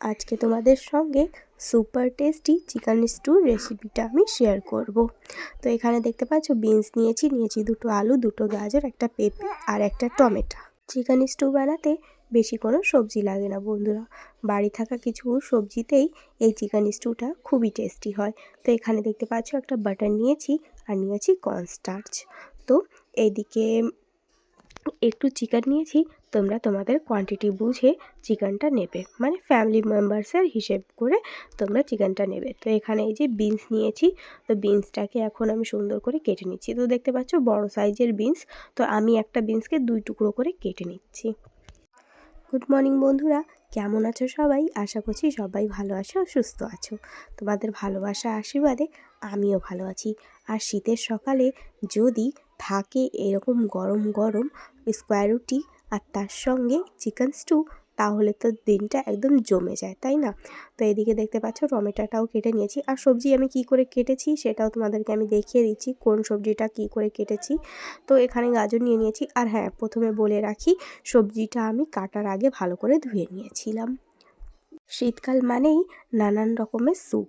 আজকে তোমাদের সঙ্গে সুপার টেস্টি চিকেন স্টুর রেসিপিটা আমি শেয়ার করব। তো এখানে দেখতে পাচ্ছ বিনস নিয়েছি নিয়েছি দুটো আলু, দুটো গাজর, একটা পেঁপে আর একটা টমেটো। চিকেন স্টু বানাতে বেশি কোনো সবজি লাগে না বন্ধুরা। বাড়ি থাকা কিছু সবজিতেই এই চিকেন স্টুটা খুবই টেস্টি হয়। তো এখানে দেখতে পাচ্ছ, একটা বাটার নিয়েছি আর নিয়েছি কর্নস্টার্চ তো এইদিকে একটু চিকেন নিয়েছি, তোমরা তোমাদের কোয়ান্টিটি বুঝে চিকেনটা নেবে। মানে ফ্যামিলি মেম্বার্সের হিসেব করে তোমরা চিকেনটা নেবে। তো এখানে এই যে বিনস নিয়েছি, তো বিনসটাকে এখন আমি সুন্দর করে কেটে নিচ্ছি। তো দেখতে পাচ্ছ বড় সাইজের বিনস তো আমি একটা বিনসকে দুই টুকরো করে কেটে নিচ্ছি। গুড মর্নিং বন্ধুরা, কেমন আছো সবাই? আশা করছি সবাই ভালো আছো, সুস্থ আছো। তোমাদের ভালোবাসা আশীর্বাদে আমিও ভালো আছি। আর শীতের সকালে যদি থাকে এরকম গরম গরম স্কোয়ার রুটি আর তার সঙ্গে চিকেন স্টু তাহলে তো দিনটা একদম জমে যায়, তাই না? তো এদিকে দেখতে পাচ্ছ টমেটোটাও কেটে নিয়েছি। আর সবজি আমি কি করে কেটেছি সেটাও তোমাদেরকে আমি দেখিয়ে দিচ্ছি, কোন সবজিটা কি করে কেটেছি। তো এখানে গাজর নিয়ে নিয়েছি। আর হ্যাঁ প্রথমে বলে রাখি, সবজিটা আমি কাটার আগে ভালো করে ধুয়ে নিয়েছিলাম। শীতকাল মানেই নানান রকমের স্যুপ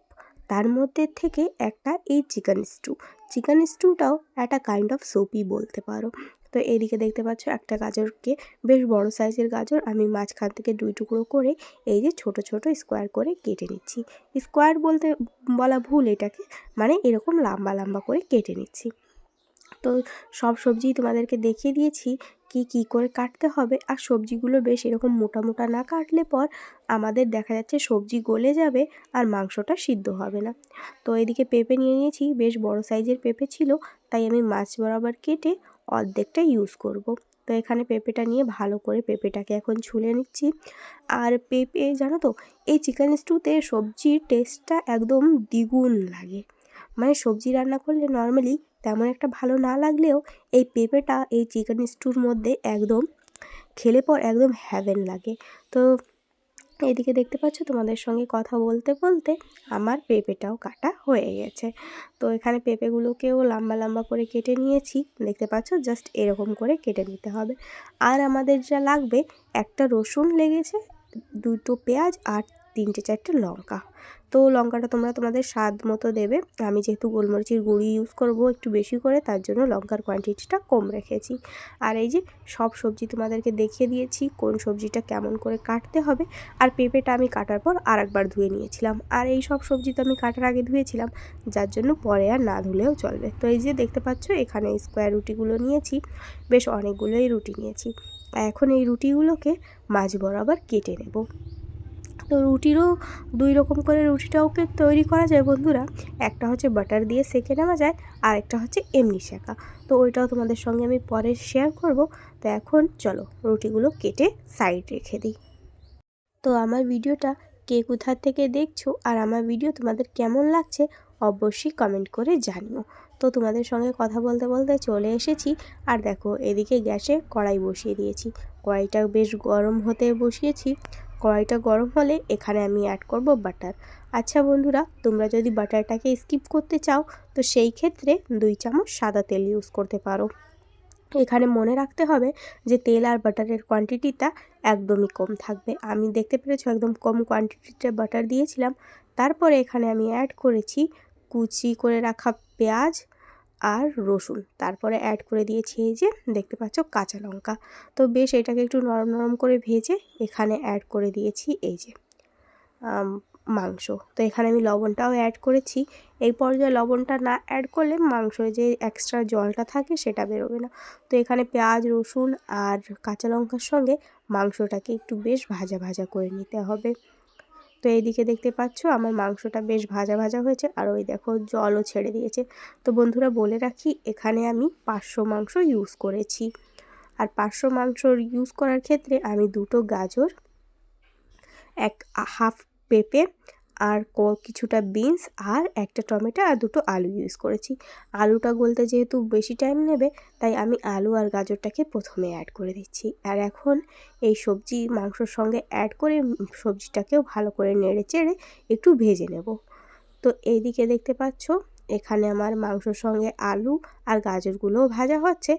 তার মধ্যে থেকে একটা এই চিকেন স্টু। চিকেন স্টুটাও একটা কাইন্ড অফ সোপি বলতে পারো। তো এদিকে দেখতে পাচ্ছ একটা গাজরকে বেশ বড় সাইজের গাজর। আমি মাঝখান থেকে দুই টুকরো করে এই যে ছোট ছোট স্কোয়ার করে কেটে নিচ্ছি। স্কোয়ার বলতে বলা ভুল এটাকে। মানে এরকম লম্বা লম্বা করে কেটে নিচ্ছি। তো সব সবজি তোমাদেরকে দেখিয়ে দিয়েছি, কি কি করে কাটতে হবে। আর সবজিগুলো বেশ এরকম মোটা মোটা না কাটলে পর আমাদের দেখা যাচ্ছে সবজি গলে যাবে আর মাংসটা সিদ্ধ হবে না। তো এদিকে পেঁপে নিয়ে নিয়েছি, বেশ বড় সাইজের পেঁপে ছিল, তাই আমি মাছ বরাবর কেটে অর্ধেকটা ইউজ করব। তো এখানে পেঁপেটা নিয়ে ভালো করে পেঁপেটাকে এখন ছুলে নিচ্ছি। আর পেঁপে, জানো তো, এই চিকেন স্টুতে সবজির টেস্টটা একদম দ্বিগুণ লাগে। মানে সবজি রান্না করলে নর্মালি তেমন একটা ভালো না লাগলেও এই পেঁপেটা এই চিকেন স্টুর মধ্যে একদম খেলে পর একদম হ্যাভেন লাগে। তো এদিকে দেখতে পাচ্ছ তোমাদের সঙ্গে কথা বলতে বলতে আমার পেঁপেটাও কাটা হয়ে গেছে। তো এখানে পেঁপেগুলোকেও লম্বা লম্বা করে কেটে নিয়েছি। দেখতে পাচ্ছ জাস্ট এরকম করে কেটে নিতে হবে। আর আমাদের যা লাগবে, একটা রসুন লেগেছে, দুটো পেঁয়াজ আর তিনটে চারটে লঙ্কা। তো লঙ্কাটা তোমরা তোমাদের স্বাদ মতো দেবে। আমি যেহেতু গোলমরিচের গুঁড়ি ইউজ করব একটু বেশি করে, তার জন্য লঙ্কার কোয়ান্টিটিটা কম রেখেছি। আর এই যে সব সবজি তোমাদেরকে দেখিয়ে দিয়েছি, কোন সবজিটা কেমন করে কাটতে হবে। আর পেঁপেটা আমি কাটার পর আর একবার ধুয়ে নিয়েছিলাম। আর এই সব সবজি তো আমি কাটার আগে ধুয়েছিলাম, যার জন্য পরে আর না ধুলেও চলবে। তো এই যে দেখতে পাচ্ছ, এখানে স্কোয়ার রুটিগুলো নিয়েছি। বেশ অনেকগুলোই রুটি নিয়েছি। এখন এই রুটিগুলোকে মাছ বরাবর কেটে নেব। তো রুটিরও দুই রকম করে রুটিটাওকে তৈরি করা যায় বন্ধুরা। একটা হচ্ছে বাটার দিয়ে সেঁকে নেওয়া যায় আর একটা হচ্ছে এমনি শেখা তো ওইটাও তোমাদের সঙ্গে আমি পরে শেয়ার করব। তো এখন চলো রুটিগুলো কেটে সাইড রেখে দিই। তো আমার ভিডিওটা কে কোথার থেকে দেখছ আর আমার ভিডিও তোমাদের কেমন লাগছে অবশ্যই কমেন্ট করে জানিও। তো তোমাদের সঙ্গে কথা বলতে বলতে চলে এসেছি আর দেখো এদিকে গ্যাসে কড়াই বসিয়ে দিয়েছি। কড়াইটা বেশ গরম হতে বসিয়েছি। কড়াইটা গরম হলে এখানে আমি অ্যাড করব বাটার আচ্ছা বন্ধুরা, তোমরা যদি বাটারটাকে স্কিপ করতে চাও, তো সেই ক্ষেত্রে দুই চামচ সাদা তেল ইউজ করতে পারো। এখানে মনে রাখতে হবে যে তেল আর বাটারের কোয়ান্টিটিটা একদমই কম থাকবে। আমি দেখতে পেরেছি একদম কম কোয়ান্টিটিতে বাটার দিয়েছিলাম। তারপরে এখানে আমি অ্যাড করেছি কুচি করে রাখা পেঁয়াজ আর রসুন। তারপরে অ্যাড করে দিয়েছি এই যে, দেখতে পাচ্ছ কাঁচা লঙ্কা। তো বেশ এটাকে একটু নরম নরম করে ভেজে এখানে অ্যাড করে দিয়েছি এই যে মাংস। তো এখানে আমি লবণটাও অ্যাড করেছি। এই পর্যায়ে লবণটা না অ্যাড করলে মাংস যে এক্সট্রা জলটা থাকে সেটা বেরোবে না। তো এখানে পেঁয়াজ, রসুন আর কাঁচা লঙ্কার সঙ্গে মাংসটাকে একটু বেশ ভাজা ভাজা করে নিতে হবে। তো এইদিকে দেখতে পাচ্ছ আমার মাংসটা বেশ ভাজা ভাজা হয়েছে আর ওই দেখো জলও ছেড়ে দিয়েছে। তো বন্ধুরা বলে রাখি, এখানে আমি পাঁচশো মাংস ইউজ করেছি। আর পাঁচশো মাংস ইউজ করার ক্ষেত্রে আমি দুটো গাজর, এক হাফ পেঁপে আর ক কিছুটা বিনস আর একটা টমেটো আর দুটো আলু ইউজ করেছি। আলুটা গলতে যেহেতু বেশি টাইম নেবে, তাই আমি আলু আর গাজরটাকে প্রথমে অ্যাড করে দিচ্ছি। আর এখন এই সবজি, মাংসর সঙ্গে অ্যাড করে সবজিটাকেও ভালো করে নেড়ে চেড়ে একটু ভেজে নেব। তো এইদিকে দেখতে পাচ্ছ, এখানে আমার মাংসর সঙ্গে আলু আর গাজরগুলোও ভাজা হচ্ছে।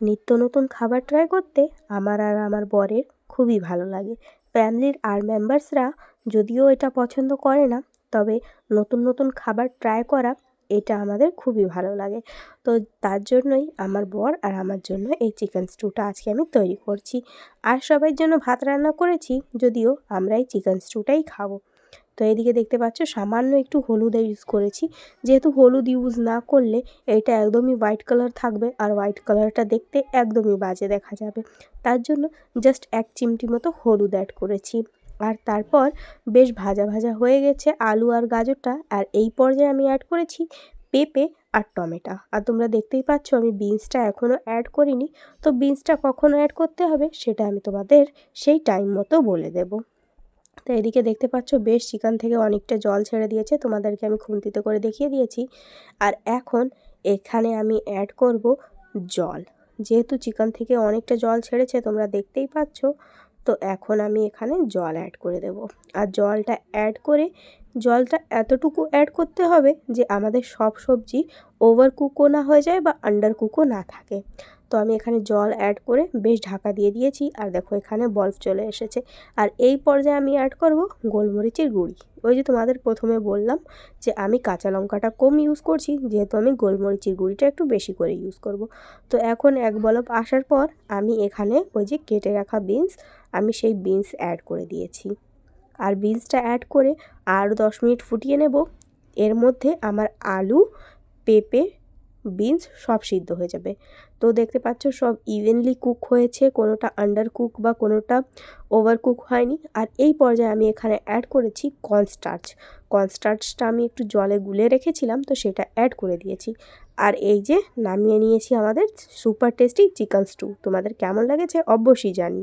নিত্য নতুন খাবার ট্রাই করতে আমার আর আমার বরের খুবই ভালো লাগে। ফ্যামিলির আর মেম্বার্সরা যদিও এটা পছন্দ করে না, তবে নতুন নতুন খাবার ট্রাই করা এটা আমাদের খুবই ভালো লাগে। তো তার জন্যই আমার বর আর আমার জন্য এই চিকেন স্টুটা আজকে আমি তৈরি করছি। আর সবাই জন্য ভাত রান্না করেছি, যদিও আমরা এই চিকেন স্টুটাই খাব। তো এদিকে দেখতে পাচ্ছ, সামান্য একটু হলুদ ইউজ করেছি। যেহেতু হলুদ ইউজ না করলে এটা একদমই হোয়াইট কালার থাকবে আর হোয়াইট কালারটা দেখতে একদমই বাজে দেখা যাবে। তার জন্য জাস্ট এক চিমটি মতো হলুদ অ্যাড করেছি। আর তারপর বেশ ভাজা ভাজা হয়ে গেছে আলু আর গাজরটা। আর এই পর্যায়ে আমি অ্যাড করেছি পেঁপে আর টমেটো। আর তোমরা দেখতেই পাচ্ছ আমি বিনসটা এখনও অ্যাড করিনি। তো বিনসটা কখন অ্যাড করতে হবে সেটা আমি তোমাদের সেই টাইম মতো বলে দেবো। তো এদিকে দেখতে পাচ্ছ, বেশ চিকেন থেকে অনেকটা জল ছেড়ে দিয়েছে। তোমাদেরকে আমি খুন্তিতে করে দেখিয়ে দিয়েছি। আর এখন এখানে আমি অ্যাড করব জল। যেহেতু চিকেন থেকে অনেকটা জল ছেড়েছে, তোমরা দেখতেই পাচ্ছ তো এখন আমি এখানে জল অ্যাড করে দেব। আর জলটা অ্যাড করে জলটা এতটুকু অ্যাড করতে হবে যে আমাদের সব সবজি ওভার কুকও না হয়ে যায় বা আন্ডার কুকও না থাকে। তো আমি এখানে জল অ্যাড করে বেশ ঢাকা দিয়ে দিয়েছি আর দেখো এখানে বলফ চলে এসেছে। আর এই পর্যায়ে আমি অ্যাড করব গোলমরিচের গুঁড়ি। ওই যে তোমাদের প্রথমে বললাম যে আমি কাঁচা লঙ্কাটা কম ইউজ করছি, যেহেতু আমি গোলমরিচের গুঁড়িটা একটু বেশি করে ইউজ করব। তো এখন এক বলপ আসার পর আমি এখানে ওই যে কেটে রাখা বিনস আমি সেই বিনস অ্যাড করে দিয়েছি। আর বিনসটা অ্যাড করে আরও দশ মিনিট ফুটিয়ে নেব। এর মধ্যে আমার আলু, পেঁপে, বিনস সব সিদ্ধ হয়ে যাবে। তো দেখতে পাচ্ছ সব ইভেনলি কুক হয়েছে। কোনোটা আন্ডার কুক বা কোনোটা ওভার কুক হয়নি। আর এই পর্যায়ে আমি এখানে অ্যাড করেছি কর্নস্টার্চ কর্নস্টার্চটা আমি একটু জলে গুলে রেখেছিলাম, তো সেটা অ্যাড করে দিয়েছি। আর এই যে নামিয়ে নিয়েছি আমাদের সুপার টেস্টি চিকেন স্টু তোমাদের কেমন লেগেছে অবশ্যই জানিও।